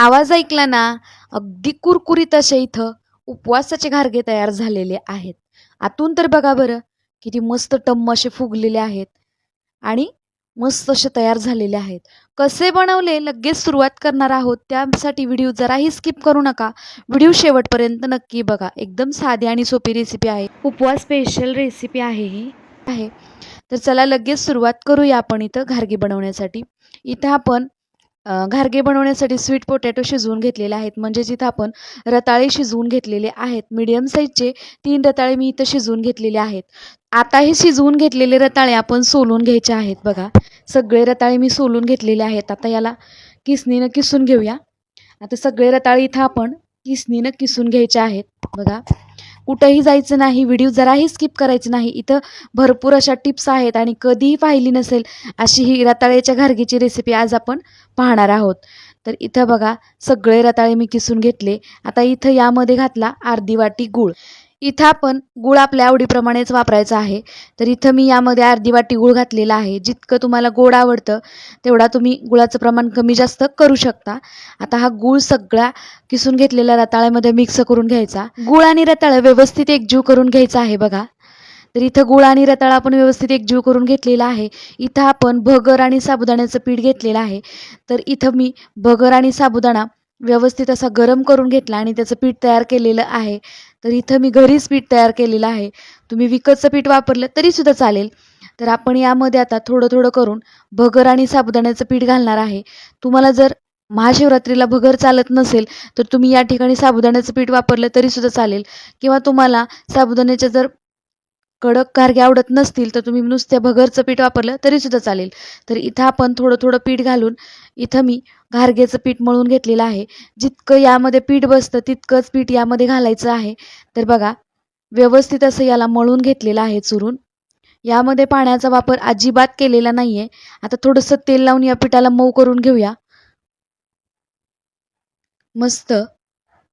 आवाज ऐकला ना अगदी कुरकुरीत असे इथं उपवासाचे घारगे तयार झालेले आहेत. आतून तर बघा बरं किती मस्त टम्म असे फुगलेले आहेत आणि मस्त असे तयार झालेले आहेत. कसे बनवले लगेच सुरुवात करणार आहोत. त्यासाठी व्हिडिओ जराही स्किप करू नका. व्हिडिओ शेवटपर्यंत नक्की बघा. एकदम साधी आणि सोपी रेसिपी आहे. उपवास स्पेशल रेसिपी आहे ही. आहे. तर चला लगेच सुरुवात करूया आपण इथं घारगे बनवण्यासाठी. इथं आपण घारगे बनवण्यासाठी स्वीट पोटॅटो शिजवून घेतलेले आहेत. म्हणजे जिथं आपण रताळे शिजवून घेतलेले आहेत. मीडियम साईजचे तीन रताळे मी इथं शिजवून घेतलेले आहेत. आता हे शिजवून घेतलेले रताळे आपण सोलून घ्यायचे आहेत बघा. सगळे रताळे मी सोलून घेतलेले आहेत. आता याला किसनीनं किसून घेऊया. आता सगळे रताळे इथं आपण किसनीनं किसून घ्यायचे आहेत. बघा. कुठंही जायचं नाही व्हिडिओ जराही स्किप करायचं नाही. इथं भरपूर अशा टिप्स आहेत आणि कधीही पाहिली नसेल अशी ही रताळ्याच्या घारगीची रेसिपी आज आपण पाहणार आहोत. तर इथं बघा सगळे रताळे मी किसून घेतले. आता इथं यामध्ये घातला अर्धी वाटी गूळ. इथं आपण गूळ आपल्या आवडीप्रमाणेच वापरायचा आहे. तर इथं मी यामध्ये अर्धी वाटी गूळ घातलेला आहे. जितकं तुम्हाला गोड आवडतं तेवढा तुम्ही गुळाचं प्रमाण कमी जास्त करू शकता. आता हा गूळ सगळा किसून घेतलेल्या रताळ्यामध्ये मिक्स करून घ्यायचा. गूळ आणि रताळं व्यवस्थित एकजीव करून घ्यायचा आहे बघा. तर इथं गुळ आणि रताळा आपण व्यवस्थित एकजीव करून घेतलेला आहे. इथं आपण भगर आणि साबुदाण्याचं पीठ घेतलेलं आहे. तर इथं मी भगर आणि साबुदाणा व्यवस्थित असा गरम करून घेतला आणि त्याचं पीठ तयार केलेलं आहे. तर इथं मी घरीच पीठ तयार केलेलं आहे. तुम्ही विकतचं पीठ वापरलं तरीसुद्धा चालेल. तर आपण यामध्ये आता थोडं थोडं करून भगर आणि साबुदाण्याचं पीठ घालणार आहे. तुम्हाला जर महाशिवरात्रीला भगर चालत नसेल तर तुम्ही या ठिकाणी साबुदाण्याचं पीठ वापरलं तरीसुद्धा चालेल. किंवा तुम्हाला साबुदाण्याच्या जर कडक कारगे आवडत नसतील तर तुम्ही नुसत्या भगरचं पीठ वापरलं तरीसुद्धा चालेल. तर इथं आपण थोडं थोडं पीठ घालून इथं मी घारगेचं पीठ मळून घेतलेलं आहे. जितकं यामध्ये पीठ बसतं तितकंच पीठ यामध्ये घालायचं आहे. तर बघा व्यवस्थित असं याला मळून घेतलेलं आहे चुरून. यामध्ये पाण्याचा वापर अजिबात केलेला नाही आहे आता थोडंसं तेल लावून या पिठाला मऊ करून घेऊया. मस्त.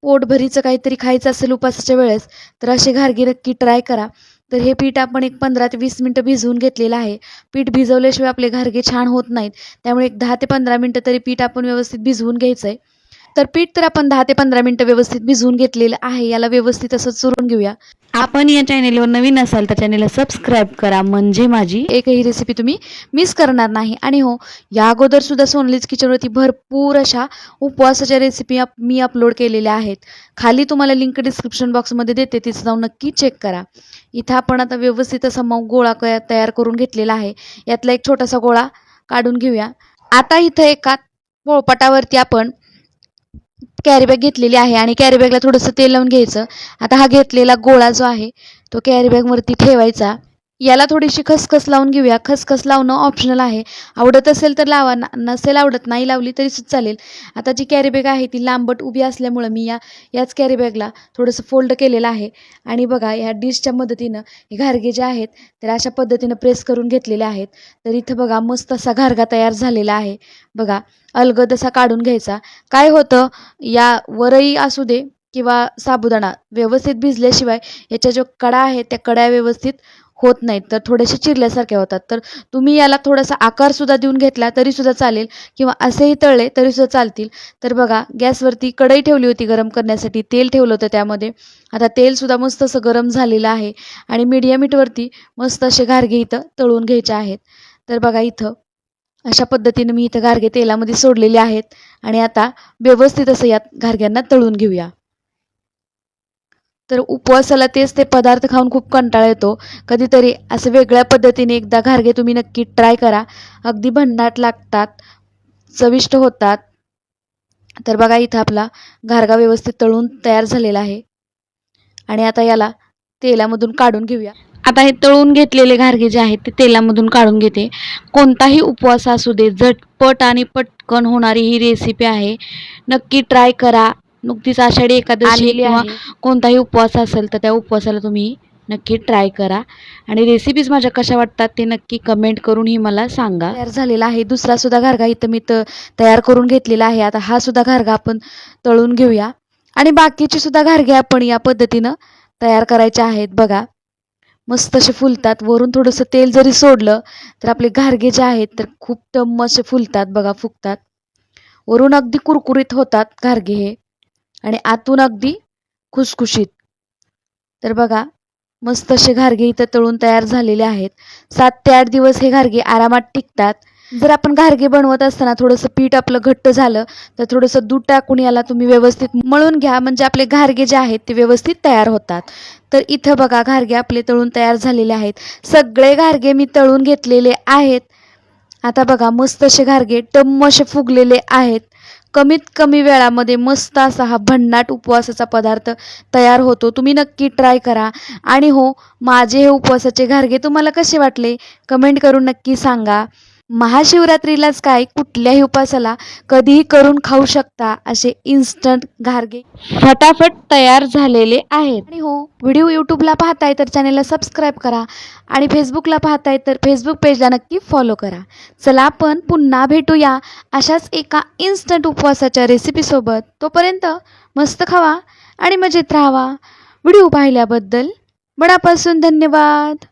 पोटभरीचं काहीतरी खायचं असेल उपासाच्या वेळेस तर असे घारगे नक्की ट्राय करा. तर हे पीठ आपण एक पंधरा ते वीस मिनटं भिजवून घेतलेलं आहे. पीठ भिजवल्याशिवाय आपले घारगे छान होत नाहीत. त्यामुळे एक दहा ते पंधरा मिनटं तरी पीठ आपण व्यवस्थित भिजवून घ्यायचं आहे तर पीठ तर आपण दहा ते पंधरा मिनटं व्यवस्थित भिजवून घेतलेलं आहे. याला व्यवस्थित असं चुरून घेऊया. आपण या चॅनेलवर नवीन असाल तर चॅनेलला सबस्क्राईब करा. म्हणजे माझी एकही रेसिपी तुम्ही मिस करणार नाही. आणि हो या अगोदर सुद्धा सोनलीच किचनवरती भरपूर अशा उपवासाच्या रेसिपी आप मी अपलोड केलेल्या आहेत. खाली तुम्हाला लिंक डिस्क्रिप्शन बॉक्समध्ये देते तिथं जाऊन नक्की चेक करा. इथं आपण आता व्यवस्थित असा मऊ गोळा क तयार करून घेतलेला आहे. यातला एक छोटासा गोळा काढून घेऊया. आता इथं एका पोळपाटावरती आपण कॅरीबॅग घेतलेली आहे आणि कॅरीबॅगला थोडंसं तेल लावून घ्यायचं. आता हा घेतलेला गोळा जो आहे तो कॅरीबॅगवरती ठेवायचा. याला थोडीशी खसखस लावून घेऊया. खसखस लावणं ऑप्शनल आहे. आवडत असेल तर लावा ना नसेल आवडत नाही लावली तरी सुद्धा चालेल. आता जी कॅरीबॅग आहे ती लांबट उभी असल्यामुळं मी या याच कॅरीबॅगला थोडंसं फोल्ड केलेलं आहे. आणि बघा ह्या डिशच्या मदतीनं हे घारगे जे आहेत तर अशा पद्धतीनं प्रेस करून घेतलेले आहेत. तर इथं बघा मस्त असा घारगा तयार झालेला आहे. बघा अलगद असा काढून घ्यायचा. काय होतं या वरई असू दे किंवा साबुदाणा व्यवस्थित भिजल्याशिवाय याच्या ज्या कडा आहेत त्या कड्या व्यवस्थित होत नाहीत तर थोडेसे चिरल्यासारख्या होतात. तर तुम्ही याला थोडासा आकारसुद्धा देऊन घेतला तरीसुद्धा चालेल किंवा असेही तळले तरीसुद्धा चालतील. तर बघा गॅसवरती कढई ठेवली होती गरम करण्यासाठी तेल ठेवलं होतं त्यामध्ये. आता तेलसुद्धा मस्त असं गरम झालेलं आहे आणि मीडियम हीटवरती मस्त असे घारगे इथं तळून घ्यायचे आहेत. तर बघा इथं अशा पद्धतीने मी इथं घारगे तेलामध्ये सोडलेले आहेत आणि आता व्यवस्थित असं यात घारग्यांना तळून घेऊया. तर उपवासाला तेच ते पदार्थ खाऊन खूप कंटाळा येतो. कधीतरी असं वेगळ्या पद्धतीने एकदा घारगे तुम्ही नक्की ट्राय करा. अगदी भन्नाट लागतात चविष्ट होतात. तर बघा इथं आपला घारगा व्यवस्थित तळून तयार झालेला आहे. आणि आता याला तेलामधून काढून घेऊया. आता हे तळून घेतलेले घारगे जे आहेत ते तेलामधून काढून घेते. कोणताही उपवास असू दे झटपट आणि पटकन होणारी ही रेसिपी आहे. नक्की ट्राय करा. नुकतीच आषाढी एकादशी आलेली किंवा आहे. कोणताही उपवास असेल तर त्या उपवासाला तुम्ही नक्की ट्राय करा. आणि रेसिपीज माझ्या कशा वाटतात ते नक्की कमेंट करून ही मला सांगा. तयार झालेला आहे. दुसरा सुद्धा घारगा इथं मी त तयार करून घेतलेला आहे. आता हा सुद्धा घारगा आपण तळून घेऊया. आणि बाकीचे सुद्धा घारगे आपण या पद्धतीनं तयार करायचे आहेत. बघा मस्त असे फुलतात. वरून थोडंसं तेल जरी सोडलं तर आपले घारगे जे आहेत तर खूप टम्म असे फुलतात. बघा फुगतात. वरून अगदी कुरकुरीत होतात घारगे हे. आणि आतून अगदी खुसखुशीत. तर बघा मस्त असे घारगे इथं तळून तयार झालेले आहेत. सात ते आठ दिवस हे घारगे आरामात टिकतात. जर आपण घारगे बनवत असताना थोडंसं पीठ आपलं घट्ट झालं तर थोडंसं दूध टाकून याला तुम्ही व्यवस्थित मळून घ्या. म्हणजे आपले घारगे जे आहेत ते व्यवस्थित तयार होतात. तर इथं बघा घारगे आपले तळून तयार झालेले आहेत. सगळे घारगे मी तळून घेतलेले आहेत. आता बघा मस्त असे घारगे टम्म असे फुगलेले आहेत. कमीत कमी वेळामध्ये मस्त असा हा भन्नाट उपवासाचा पदार्थ तयार होतो. तुम्ही नक्की ट्राय करा. आणि हो माझे हे उपवासाचे घारगे तुम्हाला कसे वाटले? कमेंट करून नक्की सांगा. महाशिवरात्रीलाच काय कुठल्याही उपासाला कधीही करून खाऊ शकता असे इन्स्टंट घारगे फटाफट तयार झालेले आहेत. आणि हो व्हिडिओ यूट्यूबला पाहताय तर चॅनेलला सबस्क्राईब करा आणि फेसबुकला पाहताय तर फेसबुक पेजला नक्की फॉलो करा. चला आपण पुन्हा भेटूया अशाच एका इन्स्टंट उपवासाच्या रेसिपीसोबत तोपर्यंत मस्त खावा आणि मजेत राहावा. व्हिडिओ पाहिल्याबद्दल मनापासून धन्यवाद.